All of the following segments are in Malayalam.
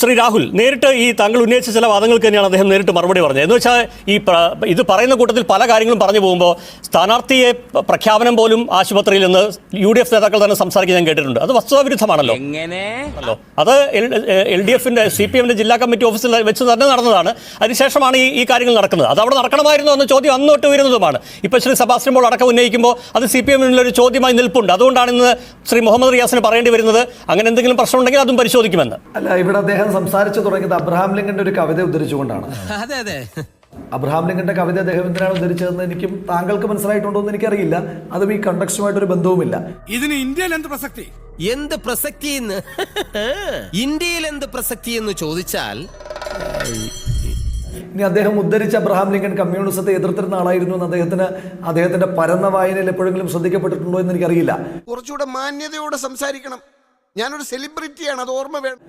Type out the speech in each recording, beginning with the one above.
ശ്രീ രാഹുൽ നേരിട്ട് ഈ താങ്കൾ ഉന്നയിച്ച ചില വാദങ്ങൾക്ക് തന്നെയാണ് അദ്ദേഹം നേരിട്ട് മറുപടി പറഞ്ഞത്. എന്ന് വെച്ചാൽ ഈ ഇത് പറയുന്ന കൂട്ടത്തിൽ പല കാര്യങ്ങളും പറഞ്ഞു പോകുമ്പോൾ സ്ഥാനാർത്ഥിയെ പ്രഖ്യാപനം പോലും ആശുപത്രിയിൽ നിന്ന് യു ഡി എഫ് നേതാക്കൾ തന്നെ സംസാരിക്കാൻ ഞാൻ കേട്ടിട്ടുണ്ട്. അത് വസ്തുതാവിരുദ്ധമാണല്ലോ. എങ്ങനെ? ആണല്ലോ. അത് എൽ ഡി എഫിന്റെ സി പി എമ്മിന്റെ ജില്ലാ കമ്മിറ്റി ഓഫീസിൽ വെച്ച് തന്നെ നടന്നതാണ്. അതിനുശേഷമാണ് ഈ ഈ കാര്യങ്ങൾ നടക്കുന്നത്. അത് അവിടെ നടക്കണമായിരുന്നു എന്ന ചോദ്യം അന്ന് തൊട്ട് വരുന്നതുമാണ് ഇപ്പൊ ശ്രീ സെബാസ്റ്റ്യൻ പോൾ അടക്കം ഉന്നയിക്കുമ്പോൾ അത് സി പി എമ്മിൽ ഒരു ചോദ്യമായി നിൽപ്പുണ്ട്. അതുകൊണ്ടാണ് ഇന്ന് ശ്രീ മുഹമ്മദ് റിയാസിന് പറയേണ്ടി വരുന്നത്. അങ്ങനെ എന്തെങ്കിലും പ്രശ്നമുണ്ടെങ്കിൽ അതും പരിശോധിക്കുമെന്ന്. അല്ല ഇവിടെ അദ്ദേഹം സംസാരിച്ചു തുടങ്ങിയത് അബ്രഹാം ലിങ്കന്റെ ഒരു കവിത ഉദ്ധരിച്ചുകൊണ്ടാണ്. അതെ അതെ. അബ്രഹാം ലിങ്കന്റെ കവിത അദ്ദേഹം എന്തിനാണ് ഉദ്ധരിച്ചതെന്ന് എനിക്കും താങ്കൾക്ക് മനസ്സിലായിട്ടുണ്ടോ എന്ന് എനിക്കറിയില്ല. അതും ഈ കണ്ടക്സ്റ്റുമായിട്ടൊരു ബന്ധവുമില്ല. ഇതിന് ഇന്ത്യയിൽ എന്ത് പ്രസക്തി? എന്ത് പ്രസക്തി എന്ന്? ഇന്ത്യയിൽ എന്ത് പ്രസക്തി എന്ന് ചോദിച്ചാൽ ഇനി അദ്ദേഹം ഉദ്ധരിച്ച അബ്രഹാം ലിങ്കൻ കമ്മ്യൂണിസത്തെ എതിർത്തിരുന്ന ആളായിരുന്നു എന്ന് അദ്ദേഹത്തിന് അദ്ദേഹത്തിന്റെ പരന്ന വായനയിൽ എപ്പോഴെങ്കിലും ശ്രദ്ധിക്കപ്പെട്ടിട്ടുണ്ടോ എന്ന് എനിക്കറിയില്ല. കുറച്ചുകൂടെ മാന്യതയോടെ സംസാരിക്കണം. ഞാനൊരു സെലിബ്രിറ്റിയാണ് അത് ഓർമ്മ വേണം.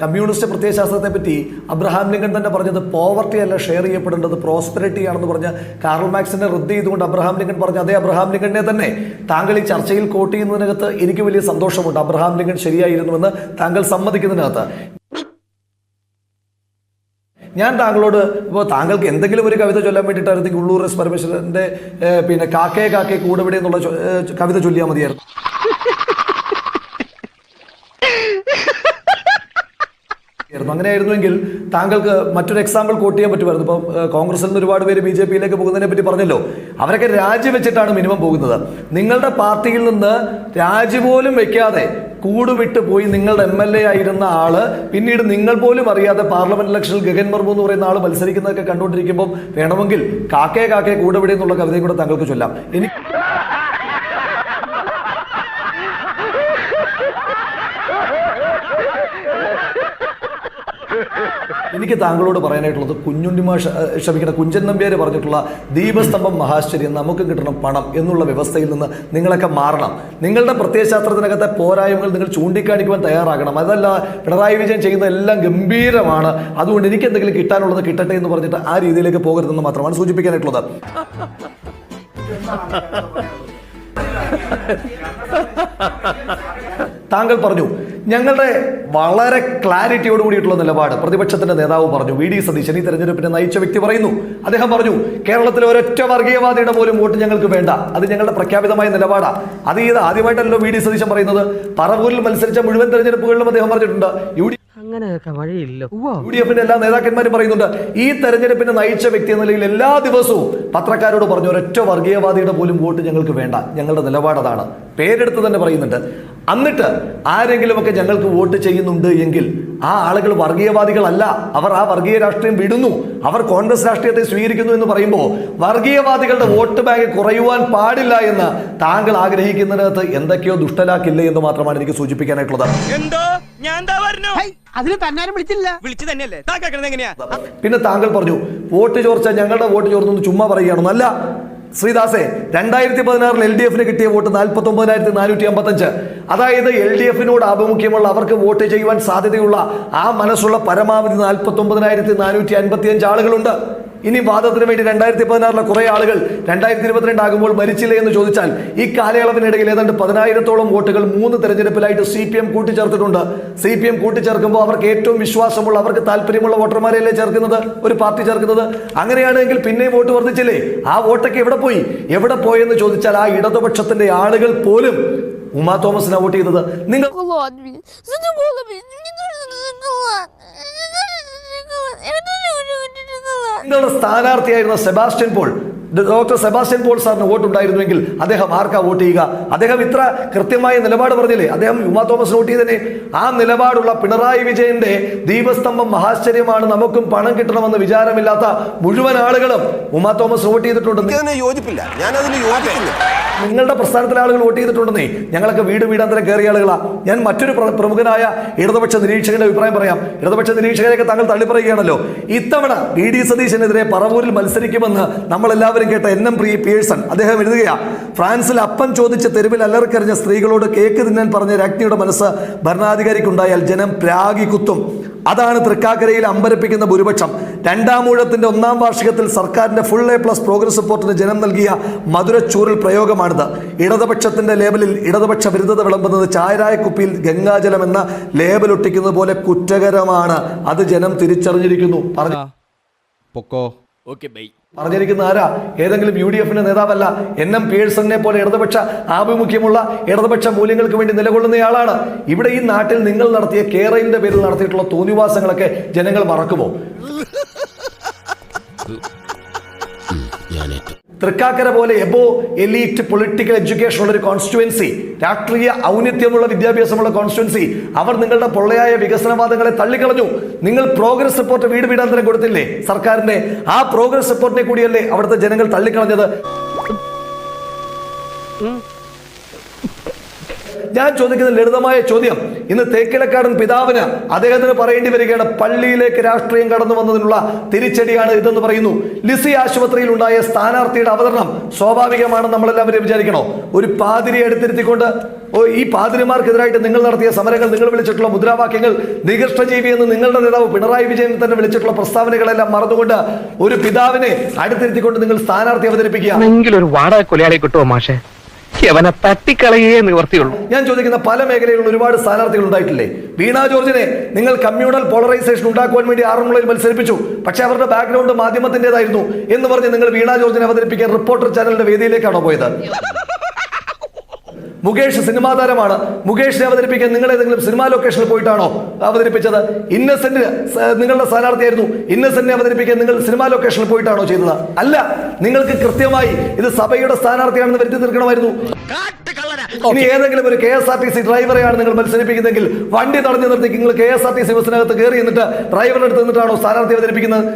കമ്മ്യൂണിസ്റ്റ് പ്രത്യയശാസ്ത്രത്തെ പറ്റി അബ്രഹാം ലിങ്കൻ തന്നെ പറഞ്ഞത് പോവർട്ടി അല്ല ഷെയർ ചെയ്യപ്പെടേണ്ടത് പ്രോസ്പെരിറ്റി ആണെന്ന് പറഞ്ഞ കാർൾ മാക്സിനെ റദ്ദ് ചെയ്തുകൊണ്ട് അബ്രഹാം ലിങ്കൻ പറഞ്ഞ അതേ അബ്രഹാം ലിങ്കനെ തന്നെ താങ്കൾ ഈ ചർച്ചയിൽ കോട്ട് ചെയ്യുന്നതിനകത്ത് എനിക്ക് വലിയ സന്തോഷമുണ്ട്. അബ്രഹാം ലിങ്കൻ ശരിയായിരുന്നുവെന്ന് താങ്കൾ സമ്മതിക്കുന്നതിനകത്ത്. ഞാൻ താങ്കളോട് ഇപ്പോൾ താങ്കൾക്ക് എന്തെങ്കിലും ഒരു കവിത ചൊല്ലാൻ വേണ്ടിയിട്ടായിരുന്നെങ്കിൽ ഉള്ളൂർ എസ് പരമേശ്വരന്റെ പിന്നെ കാക്കേ കാക്കേ കൂടെവിടെ എന്നുള്ള കവിത ചൊല്ലിയാൽ മതിയായിരുന്നു. അങ്ങനെയായിരുന്നുവെങ്കിൽ താങ്കൾക്ക് മറ്റൊരു എക്സാമ്പിൾ കോട്ട് ചെയ്യാൻ പറ്റുമായിരുന്നു. ഇപ്പം കോൺഗ്രസിൽ നിന്ന് ഒരുപാട് പേര് ബി ജെ പിയിലേക്ക് പോകുന്നതിനെ പറ്റി പറഞ്ഞല്ലോ. അവരൊക്കെ രാജിവെച്ചിട്ടാണ് മിനിമം പോകുന്നത്. നിങ്ങളുടെ പാർട്ടിയിൽ നിന്ന് രാജി പോലും വെക്കാതെ കൂടുവിട്ട് പോയി നിങ്ങളുടെ എം എൽ എ ആയിരുന്ന ആൾ പിന്നീട് നിങ്ങൾ പോലും അറിയാതെ പാർലമെന്റ് ഇലക്ഷനിൽ ഗഗൻ മർമു എന്ന് പറയുന്ന ആൾ മത്സരിക്കുന്നതൊക്കെ കണ്ടുകൊണ്ടിരിക്കുമ്പോൾ വേണമെങ്കിൽ കാക്കേ കാക്കേ കൂടെവിടെ എന്നുള്ള കവിതയും കൂടെ താങ്കൾക്ക് ചൊല്ലാം. എനിക്ക് എനിക്ക് താങ്കളോട് പറയാനായിട്ടുള്ളത് കുഞ്ഞുണ്ണിമാ ക്ഷ- ക്ഷമിക്കണം കുഞ്ചൻ നമ്പ്യാർ പറഞ്ഞിട്ടുള്ള ദീപസ്തംഭം മഹാശ്ചര്യം നമുക്ക് കിട്ടണം പണം എന്നുള്ള വ്യവസ്ഥയിൽ നിന്ന് നിങ്ങളൊക്കെ മാറണം. നിങ്ങളുടെ പ്രത്യയശാസ്ത്രത്തിനകത്തെ പോരായ്മകൾ നിങ്ങൾ ചൂണ്ടിക്കാണിക്കുവാൻ തയ്യാറാകണം. അതല്ല പിണറായി വിജയൻ ചെയ്യുന്ന എല്ലാം ഗംഭീരമാണ്. അതുകൊണ്ട് എനിക്ക് എന്തെങ്കിലും കിട്ടാനുള്ളത് കിട്ടട്ടെ എന്ന് പറഞ്ഞിട്ട് ആ രീതിയിലേക്ക് പോകരുതെന്ന് മാത്രമാണ് സൂചിപ്പിക്കാനായിട്ടുള്ളത്. താങ്കൾ പറഞ്ഞു ഞങ്ങളുടെ വളരെ ക്ലാരിറ്റിയോട് കൂടിയിട്ടുള്ള നിലപാട്. പ്രതിപക്ഷത്തിന്റെ നേതാവ് പറഞ്ഞു വി ഡി സതീശൻ ഈ തെരഞ്ഞെടുപ്പിനെ നയിച്ച വ്യക്തി പറയുന്നു. അദ്ദേഹം പറഞ്ഞു കേരളത്തിലെ ഒരൊറ്റ വർഗീയവാദിയുടെ പോലും വോട്ട് ഞങ്ങൾക്ക് വേണ്ട. അത് ഞങ്ങളുടെ പ്രഖ്യാപിതമായ നിലപാടാണ് അത് ഇത് ആദ്യമായിട്ടല്ലോ വി ഡി സതീശൻ പറയുന്നത്. പറവൂരിൽ മത്സരിച്ച മുഴുവൻ തെരഞ്ഞെടുപ്പുകളിലും അദ്ദേഹം പറഞ്ഞിട്ടുണ്ട്. യു ഡി അങ്ങനെയൊക്കെ വഴിയില്ല. യു ഡി എഫിന്റെ എല്ലാ നേതാക്കന്മാരും പറയുന്നുണ്ട് ഈ തെരഞ്ഞെടുപ്പിനെ നയിച്ച വ്യക്തി എന്ന നിലയിൽ എല്ലാ ദിവസവും പത്രക്കാരോട് പറഞ്ഞു ഒരൊറ്റ വർഗീയവാദിയുടെ പോലും വോട്ട് ഞങ്ങൾക്ക് വേണ്ട. ഞങ്ങളുടെ നിലപാട് അതാണ്. പേരെടുത്ത് തന്നെ പറയുന്നുണ്ട് എന്നിട്ട് ആരെങ്കിലുമൊക്കെ ഞങ്ങൾക്ക് വോട്ട് ചെയ്യുന്നുണ്ട് എങ്കിൽ ആ ആളുകൾ വർഗീയവാദികളല്ല. അവർ ആ വർഗീയ രാഷ്ട്രീയം വിടുന്നു. അവർ കോൺഗ്രസ് രാഷ്ട്രീയത്തെ സ്വീകരിക്കുന്നു എന്ന് പറയുമ്പോൾ വർഗീയവാദികളുടെ വോട്ട് ബാങ്ക് കുറയുവാൻ പാടില്ല എന്ന് താങ്കൾ ആഗ്രഹിക്കുന്നതിനകത്ത് എന്തൊക്കെയോ ദുഷ്ടലാക്കില്ലേ എന്ന് മാത്രമാണ് എനിക്ക് സൂചിപ്പിക്കാനായിട്ടുള്ളത്. എന്തോ? ഞാൻ എന്താ പറഞ്ഞു? അതിന് തന്നാരും വിളിച്ചില്ല. വിളിച്ചു തന്നെയല്ലേ? താ കേൾക്കണത് എങ്ങനെയാ? പിന്നെ താങ്കൾ പറഞ്ഞു വോട്ട് ചോർച്ച ഞങ്ങളുടെ വോട്ട് ചോർന്നു ചുമ്മാ പറയുകയാണെന്നല്ല. അല്ല ശ്രീദാസെ രണ്ടായിരത്തി പതിനാറിൽ എൽ ഡി എഫിന് കിട്ടിയ വോട്ട് നാൽപ്പത്തി ഒമ്പതിനായിരത്തി നാനൂറ്റി അമ്പത്തഞ്ച് അതായത് എൽ ഡി എഫിനോട് ആഭിമുഖ്യമുള്ള അവർക്ക് വോട്ട് ചെയ്യുവാൻ സാധ്യതയുള്ള ആ മനസ്സുള്ള പരമാവധി നാൽപ്പത്തി ഒമ്പതിനായിരത്തി നാനൂറ്റി അൻപത്തി അഞ്ച് ആളുകളുണ്ട്. ഇനി വാദത്തിന് വേണ്ടി രണ്ടായിരത്തി പതിനാറിലെ കുറേ ആളുകൾ രണ്ടായിരത്തി ഇരുപത്തിരണ്ട് ആകുമ്പോൾ മരിച്ചില്ലേ എന്ന് ചോദിച്ചാൽ ഈ കാലയളവിനിടയിൽ ഏതാണ്ട് പതിനായിരത്തോളം വോട്ടുകൾ മൂന്ന് തെരഞ്ഞെടുപ്പിലായിട്ട് സി പി എം കൂട്ടിച്ചേർത്തിട്ടുണ്ട്. സി പി എം കൂട്ടിച്ചേർക്കുമ്പോൾ അവർക്ക് ഏറ്റവും വിശ്വാസമുള്ള അവർക്ക് താല്പര്യമുള്ള വോട്ടർമാരെയല്ലേ ചേർക്കുന്നത്? ഒരു പാർട്ടി ചേർക്കുന്നത്. അങ്ങനെയാണെങ്കിൽ പിന്നെയും വോട്ട് വർദ്ധിച്ചില്ലേ? ആ വോട്ടൊക്കെ എവിടെ പോയി? എവിടെ പോയെന്ന് ചോദിച്ചാൽ ആ ഇടതുപക്ഷത്തിന്റെ ആളുകൾ പോലും ഉമാ തോമസിനെ വോട്ട് ചെയ്തത്. നിങ്ങൾ നിങ്ങളുടെ സ്ഥാനാർത്ഥിയായിരുന്ന സെബാസ്റ്റ്യൻ പോൾ ഡോക്ടർ സെബാസ്റ്റ്യൻ പോൾ സാറിന് വോട്ട് ഉണ്ടായിരുന്നുവെങ്കിൽ അദ്ദേഹം ആർക്കാ വോട്ട് ചെയ്യുക? അദ്ദേഹം ഇത്ര കൃത്യമായ നിലപാട് പറഞ്ഞില്ലേ? അദ്ദേഹം യുമാ തോമസ് വോട്ട് ചെയ്തതിനെ ആ നിലപാടുള്ള പിണറായി വിജയന്റെ ദീപസ്തംഭം മഹാശ്ചര്യമാണ്. നമുക്കും പണം കിട്ടണമെന്ന് വിചാരമില്ലാത്ത മുഴുവൻ ആളുകളും ഉമാ തോമസ് വോട്ട് ചെയ്തിട്ടുണ്ട് യോജിപ്പില്ല. ഞാനതിന് യോജിക്കില്ല യോജിപ്പില്ല. നിങ്ങളുടെ പ്രസ്ഥാനത്തിലെ ആളുകൾ വോട്ട് ചെയ്തിട്ടുണ്ടെന്നേ. ഞങ്ങളൊക്കെ വീട് വീടാന്തരം കയറിയ ആളുകളാ. ഞാൻ മറ്റൊരു പ്രമുഖനായ ഇടതുപക്ഷ നിരീക്ഷകന്റെ അഭിപ്രായം പറയാം. ഇടതുപക്ഷ നിരീക്ഷകരെയൊക്കെ താങ്കൾ തള്ളിപ്പറയുകയാണല്ലോ. ഇത്തവണ വി. ഡി. സതീശനെതിരെ പറവൂരിൽ മത്സരിക്കുമെന്ന് നമ്മൾ എല്ലാവരും കേട്ട എൻ എം പ്രീ പിയേഴ്സൺ അദ്ദേഹം എഴുതുകയാ ഫ്രാൻസിൽ അപ്പം ചോദിച്ച തെരുവിൽ അലർക്കറിഞ്ഞ സ്ത്രീകളോട് കേക്ക് തിന്നാൻ പറഞ്ഞ രാജ്ഞിയുടെ മനസ്സ് ഭരണാധികാരിക്കുണ്ടായാൽ ജനം പ്രാഗി കുത്തും. അതാണ് തൃക്കാക്കരയിൽ അമ്പരപ്പിക്കുന്ന ഭൂരിപക്ഷം. രണ്ടാം ഊഴത്തിന്റെ ഒന്നാം വാർഷികത്തിൽ സർക്കാരിന്റെ ഫുൾ എ പ്ലസ് പ്രോഗ്രസ് റിപ്പോർട്ടിന് ജനം നൽകിയ മധുരച്ചൂറിൽ പ്രയോഗമാണിത്. ഇടതുപക്ഷത്തിന്റെ ലേബലിൽ ഇടതുപക്ഷ വിരുദ്ധത വിളമ്പുന്നത് ചായരായ കുപ്പിയിൽ ഗംഗാജലം എന്ന ലേബൽ ഒട്ടിക്കുന്നത് പോലെ കുറ്റകരമാണ്. അത് ജനം തിരിച്ചറിഞ്ഞിരിക്കുന്നു. പറഞ്ഞു ഓക്കെ ബൈ പറഞ്ഞിരിക്കുന്ന ആരാ? ഏതെങ്കിലും യു ഡി എഫിന്റെ നേതാവല്ല. എൻ എം പിയേഴ്സണിനെ പോലെ ഇടതുപക്ഷ ആഭിമുഖ്യമുള്ള ഇടതുപക്ഷ മൂല്യങ്ങൾക്ക് വേണ്ടി നിലകൊള്ളുന്നയാളാണ്. ഇവിടെ ഈ നാട്ടിൽ നിങ്ങൾ നടത്തിയ കേരളിന്റെ പേരിൽ നടത്തിയിട്ടുള്ള തോന്നിവാസങ്ങളൊക്കെ ജനങ്ങൾ മറക്കുമോ? തൃക്കാക്കര പോലെ എബോ എലീറ്റ് പൊളിറ്റിക്കൽ എഡ്യൂക്കേഷൻ ഉള്ള ഒരു കോൺസ്റ്റിറ്റുവൻസി രാഷ്ട്രീയ ഔന്നിത്യമുള്ള വിദ്യാഭ്യാസമുള്ള കോൺസ്റ്റിറ്റുവൻസി അവർ നിങ്ങളുടെ പൊള്ളയായ വികസനവാദങ്ങളെ തള്ളിക്കളഞ്ഞു. നിങ്ങൾ പ്രോഗ്രസ് റിപ്പോർട്ട് വീട് വീടാന്തരം കൊടുത്തില്ലേ? സർക്കാരിന്റെ ആ പ്രോഗ്രസ് റിപ്പോർട്ടിനെ കൂടിയല്ലേ അവിടുത്തെ ജനങ്ങൾ തള്ളിക്കളഞ്ഞത്? ഞാൻ ചോദിക്കുന്ന ലളിതമായ ചോദ്യം. ഇന്ന് തേക്കിലക്കാടൻ പിതാവിന് അദ്ദേഹത്തിന് പറയേണ്ടി വരികയാണ്. പള്ളിയിലേക്ക് രാഷ്ട്രീയം കടന്നു വന്നതിനുള്ള തിരിച്ചടിയാണ് ഇതെന്ന് പറയുന്നു. ലിസി ആശുപത്രിയിൽ ഉണ്ടായ സ്ഥാനാർത്ഥിയുടെ അവതരണം സ്വാഭാവികമാണെന്ന് നമ്മളെല്ലാവരും വിചാരിക്കണോ? ഒരു പാതിരിയെ എടുത്തിരുത്തിക്കൊണ്ട് ഓ ഈ പാതിരിമാർക്കെതിരായിട്ട് നിങ്ങൾ നടത്തിയ സമരങ്ങൾ നിങ്ങൾ വിളിച്ചിട്ടുള്ള മുദ്രാവാക്യങ്ങൾ നികൃഷ്ടജീവി എന്ന് നിങ്ങളുടെ നേതാവ് പിണറായി വിജയൻ തന്നെ വിളിച്ചിട്ടുള്ള പ്രസ്താവനകളെല്ലാം മറന്നുകൊണ്ട് ഒരു പിതാവിനെ അടുത്തിരുത്തിക്കൊണ്ട് നിങ്ങൾ സ്ഥാനാർത്ഥി അവതരിപ്പിക്കുക. അവനെ തട്ടിക്കളയേ നിവർത്തിയുള്ളൂ. ഞാൻ ചോദിക്കുന്ന പല മേഖലകളിൽ ഒരുപാട് സ്ഥാനാർത്ഥികൾ ഉണ്ടായിട്ടില്ലേ? വീണ ജോർജിനെ നിങ്ങൾ കമ്മ്യൂണൽ പോളറൈസേഷൻ ഉണ്ടാക്കുവാൻ വേണ്ടി ആറന്മുളയിൽ മത്സരിപ്പിച്ചു. പക്ഷേ അവരുടെ ബാക്ക്ഗ്രൗണ്ട് മാധ്യമത്തിന്റെതായിരുന്നു എന്ന് പറഞ്ഞ് നിങ്ങൾ വീണ ജോർജിനെ അവതരിപ്പിക്കാൻ റിപ്പോർട്ടർ ചാനലിന്റെ വേദിയിലേക്കാണോ പോയത്? മുകേഷ് സിനിമാ താരമാണ്. മുകേഷിനെ അവതരിപ്പിക്കാൻ നിങ്ങൾ ഏതെങ്കിലും സിനിമാ ലൊക്കേഷനിൽ പോയിട്ടാണോ അവതരിപ്പിച്ചത്? ഇന്നസെന്റ് നിങ്ങളുടെ സ്ഥാനാർത്ഥിയായിരുന്നു. ഇന്നസെന്റിനെ അവതരിപ്പിക്കാൻ നിങ്ങൾ സിനിമാ ലൊക്കേഷനിൽ പോയിട്ടാണോ ചെയ്തത്? അല്ല നിങ്ങൾക്ക് കൃത്യമായി ഇത് സഭയുടെ സ്ഥാനാർത്ഥിയാണെന്ന് വരുത്തി തീർക്കണമായിരുന്നു. ഇനി ഏതെങ്കിലും ഒരു K S R T C ഡ്രൈവറെയാണ് നിങ്ങൾ മത്സരിപ്പിക്കുന്നതെങ്കിൽ വണ്ടി തടഞ്ഞു നിർത്തി നിങ്ങൾ K S R T C ബസ്സിനകത്ത് കയറി എന്നിട്ട് ഡ്രൈവറിനടുത്ത് നിന്നിട്ടാണോ സ്ഥാനാർത്ഥി അവതരിപ്പിക്കുന്നത്?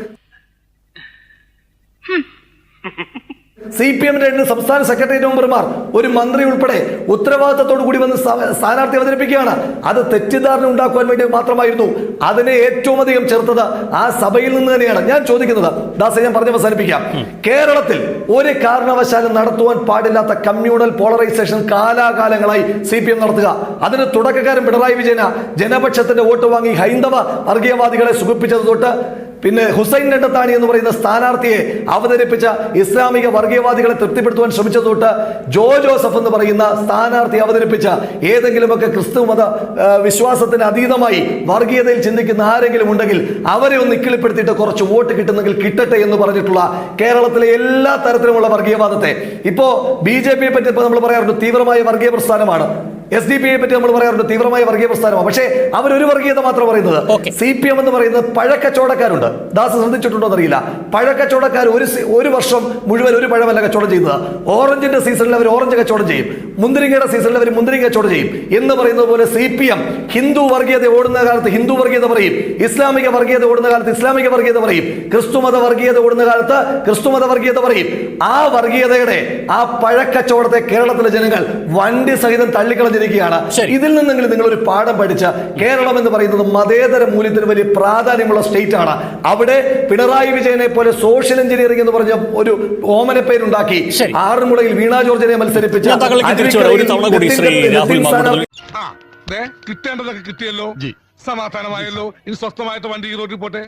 സി പി എമ്മിന്റെ രണ്ട് സംസ്ഥാന സെക്രട്ടേറിയറ്റ് മെമ്പർമാർ ഒരു മന്ത്രി ഉൾപ്പെടെ ഉത്തരവാദിത്തത്തോടു കൂടി വന്ന് സ്ഥാ- സ്ഥാനാർത്ഥി അവതരിപ്പിക്കുകയാണ്. അത് തെറ്റിദ്ധാരണ ഉണ്ടാക്കുവാൻ വേണ്ടി മാത്രമായിരുന്നു. അതിനെ ഏറ്റവും അധികം ചെറുത്തത് ആ സഭയിൽ നിന്ന് തന്നെയാണ്. ഞാൻ ചോദിക്കുന്നത് ദാസ ഞാൻ പറഞ്ഞ് അവസാനിപ്പിക്കാം. കേരളത്തിൽ ഒരു കാരണവശാലും നടത്തുവാൻ പാടില്ലാത്ത കമ്മ്യൂണൽ പോളറൈസേഷൻ കാലാകാലങ്ങളായി സി പി എം നടത്തുക. അതിന് തുടക്കക്കാരൻ പിണറായി വിജയന. ജനപക്ഷത്തിന്റെ വോട്ട് വാങ്ങി ഹൈന്ദവ വർഗീയവാദികളെ സുഖിപ്പിച്ചത് തൊട്ട് പിന്നെ ഹുസൈൻ രണ്ടത്താണി എന്ന് പറയുന്ന സ്ഥാനാർത്ഥിയെ അവതരിപ്പിച്ച ഇസ്ലാമിക വർഗീയവാദികളെ തൃപ്തിപ്പെടുത്തുവാൻ ശ്രമിച്ചത് തൊട്ട് ജോ ജോസഫ് എന്ന് പറയുന്ന സ്ഥാനാർത്ഥി അവതരിപ്പിച്ച ഏതെങ്കിലുമൊക്കെ ക്രിസ്തു മത വിശ്വാസത്തിന് അതീതമായി വർഗീയതയിൽ ചിന്തിക്കുന്ന ആരെങ്കിലും ഉണ്ടെങ്കിൽ അവരെ ഒന്ന് ഇക്കിളിപ്പെടുത്തിയിട്ട് കുറച്ച് വോട്ട് കിട്ടുന്നെങ്കിൽ കിട്ടട്ടെ എന്ന് പറഞ്ഞിട്ടുള്ള കേരളത്തിലെ എല്ലാ തരത്തിലുമുള്ള വർഗീയവാദത്തെ. ഇപ്പോ ബി ജെ പിയെ പറ്റി നമ്മൾ പറയാറുണ്ട് തീവ്രമായ വർഗീയ പ്രസ്ഥാനമാണ്. എസ് ഡി പിയെ പറ്റി നമ്മൾ പറയാറുണ്ട്. തീവ്രമായ വർഗീയ പ്രസ്ഥാനമാണ്. പക്ഷേ അവരൊരു വർഗീയത മാത്രം പറയുന്നത്. സി പി എം എന്ന് പറയുന്നത് പഴക്കച്ചവടക്കാരുണ്ട്. ദാസ് ശ്രദ്ധിച്ചിട്ടുണ്ടോ എന്നറിയില്ല. പഴക്കച്ചവടക്കാർ ഒരു ഒരു വർഷം മുഴുവൻ ഒരു പഴമല്ല കച്ചവടം ചെയ്യുന്നത്. ഓറഞ്ചിന്റെ സീസണിൽ അവർ ഓറഞ്ച് കച്ചവടം ചെയ്യും. മുന്തിരിങ്ങയുടെ സീസണിൽ അവർ മുന്തിരിങ്ങ കച്ചവടം ചെയ്യും. എന്ന് പറയുന്നത് പോലെ സി പി എം ഹിന്ദു വർഗീയത ഓടുന്ന കാലത്ത് ഹിന്ദു വർഗീയത പറയും. ഇസ്ലാമിക വർഗീയത ഓടുന്ന കാലത്ത് ഇസ്ലാമിക വർഗീയത പറയും. ക്രിസ്തുമത വർഗീയത ഓടുന്ന കാലത്ത് ക്രിസ്തുമത വർഗീയത പറയും. ആ വർഗീയതയുടെ ആ പഴക്കച്ചവടത്തെ കേരളത്തിലെ ജനങ്ങൾ വണ്ടി സഹിതം തള്ളിക്കളഞ്ഞിരിക്കുകയാണ് ശരി. ഇതിൽ നിന്നെങ്കിലും നിങ്ങൾ ഒരു പാഠം പഠിച്ച കേരളം എന്ന് പറയുന്നത് മതേതര മൂല്യത്തിന് വലിയ പ്രാധാന്യമുള്ള സ്റ്റേറ്റ് ആണ് അവിടെ പിണറായി വിജയനെ പോലെ സോഷ്യൽ എഞ്ചിനീയറിംഗ് എന്ന് പറഞ്ഞ ഒരു ഓമന പേരുണ്ടാക്കി. ആറന്മുളയിൽ വീണ ജോർജിനെ മത്സരിപ്പിച്ച കിട്ടേണ്ടതൊക്കെ കിട്ടിയല്ലോ. സമാധാനമായല്ലോ. ഇനി സ്വസ്ഥമായിട്ട് വണ്ടി ഈ റോഡിൽ പോട്ടെ.